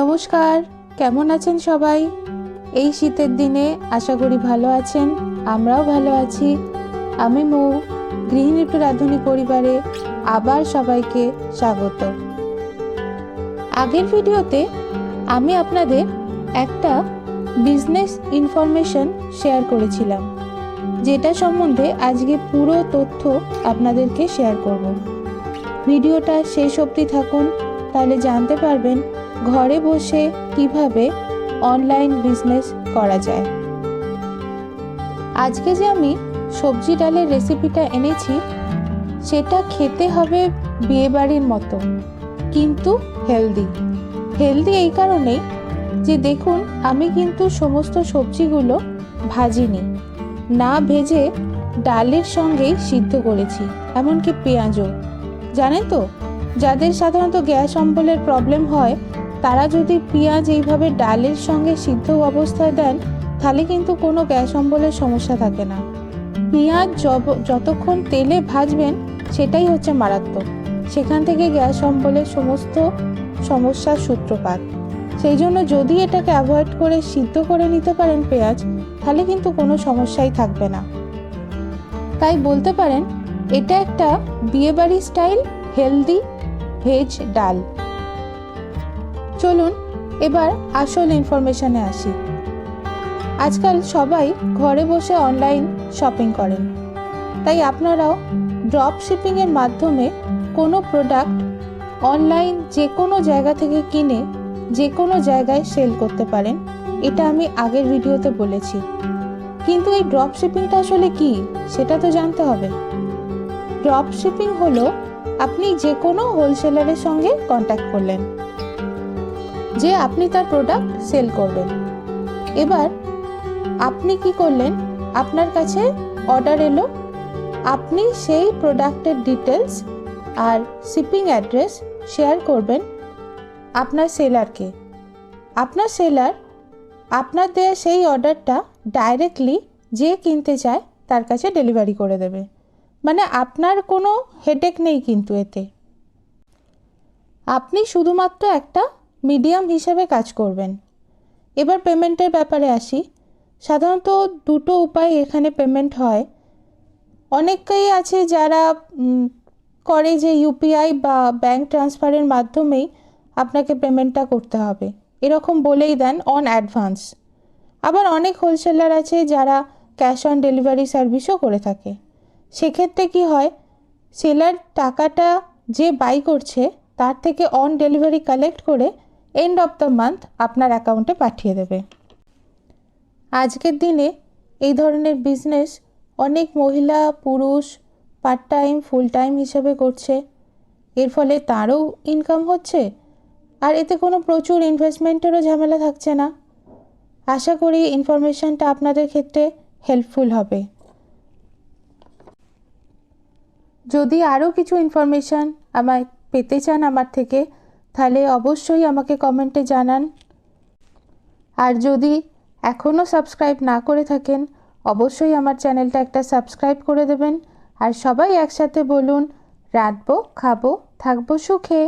নমস্কার, কেমন আছেন সবাই? এই শীতের দিনে আশা করি ভালো আছেন, আমরাও ভালো আছি। আমি মৌ, গৃহিণী টু রাঁধুনি পরিবারে আবার সবাইকে স্বাগত। আগের ভিডিওতে আমি আপনাদের একটা বিজনেস ইনফরমেশন শেয়ার করেছিলাম, যেটা সম্বন্ধে আজকে পুরো তথ্য আপনাদেরকে শেয়ার করব। ভিডিওটা শেষ অবধি থাকুন, তাহলে জানতে পারবেন ঘরে বসে কীভাবে অনলাইন বিজনেস করা যায়। আজকে যে আমি সবজি ডালের রেসিপিটা এনেছি, সেটা খেতে হবে বিয়েবাড়ির মতো, কিন্তু হেলদি হেলদি এই কারণেই যে দেখুন, আমি কিন্তু সমস্ত সবজিগুলো ভাজিনি, না ভেজে ডালের সঙ্গেই সিদ্ধ করেছি, এমনকি পেঁয়াজও। জানেন তো? যাদের সাধারণত গ্যাস অম্বলের প্রবলেম হয় তারা যদি পেঁয়াজ এইভাবে ডালের সঙ্গে সিদ্ধ অবস্থায় দেন, তাহলে কিন্তু কোনো গ্যাস অম্বলের সমস্যা থাকে না। পেঁয়াজ যতক্ষণ তেলে ভাজবেন, সেটাই হচ্ছে মারাত্মক। সেখান থেকে গ্যাস অম্বলের সমস্ত সমস্যার সূত্রপাত। সেই জন্য যদি এটাকে অ্যাভয়েড করে সিদ্ধ করে নিতে পারেন পেঁয়াজ, তাহলে কিন্তু কোনো সমস্যাই থাকবে না। তাই বলতে পারেন, এটা একটা বিয়েবাড়ি স্টাইল, হেলদি ভেজ ডাল। চলুন, এবার আসল ইনফরমেশনে আসি। আজকাল সবাই ঘরে বসে অনলাইন শপিং করেন। তাই আপনারাও ড্রপ শিপিংয়ের মাধ্যমে কোনো প্রোডাক্ট অনলাইন যে কোনো জায়গা থেকে কিনে যে কোনো জায়গায় সেল করতে পারেন, এটা আমি আগের ভিডিওতে বলেছি। কিন্তু এই ড্রপ শিপিংটা আসলে কি, সেটা তো জানতে হবে। ড্রপ শিপিং হলো আপনি যে কোনো হোলসেলারের সঙ্গে কন্ট্যাক্ট করলেন। যে আপনি তার প্রোডাক্ট সেল করবেন। এবার আপনি কি করলেন? আপনার কাছে অর্ডার এলো। আপনি সেই প্রোডাক্টের ডিটেলস আর শিপিং অ্যাড্রেস শেয়ার করবেন আপনার সেলারকে আপনার সেলার আপনার দেওয়া সেই অর্ডারটা ডাইরেক্টলি যে কিনতে চায় তার কাছে ডেলিভারি করে দেবে। মানে আপনার কোনো হেডেক নেই কিন্তু এতে। আপনি শুধুমাত্র একটা মিডিয়াম হিসাবে কাজ করবেন। এবার পেমেন্টের ব্যাপারে আসি। সাধারণত দুটো উপায় এখানে পেমেন্ট হয়। অনেকেই আছে যারা করে যে ইউপিআই বা ব্যাংক ট্রান্সফারের মাধ্যমেই আপনাকে পেমেন্টটা করতে হবে। এরকম বলেই দেন অন অ্যাডভান্স। আবার অনেক হোলসেলার আছে যারা ক্যাশ অন ডেলিভারি সার্ভিসও করে থাকে। সেক্ষেত্রে কি হয়, সেলার টাকাটা যে বাই করছে, তার থেকে অন ডেলিভারি কালেক্ট করে এন্ড অফ দ্য মান্থ আপনার অ্যাকাউন্টে পাঠিয়ে দেবে। আজকের দিনে এই ধরনের বিজনেস অনেক মহিলা, পুরুষ পার্ট টাইম ফুল টাইম হিসেবে করছে। এর ফলে তারও ইনকাম হচ্ছে। আর এতে কোনো প্রচুর ইনভেস্টমেন্টেরও ঝামেলা থাকছে না। আশা করি ইনফরমেশনটা আপনাদের ক্ষেত্রে হেল্পফুল হবে। যদি আরও কিছু ইনফরমেশান আমায় পেতে চান আমার থেকে তাহলে অবশ্যই আমাকে কমেন্টে জানান। আর যদি এখনও সাবস্ক্রাইব না করে থাকেন, অবশ্যই আমার চ্যানেলটা একটা সাবস্ক্রাইব করে দেবেন। আর সবাই একসাথে বলুন, রাঁধবো, খাব, থাকব সুখে।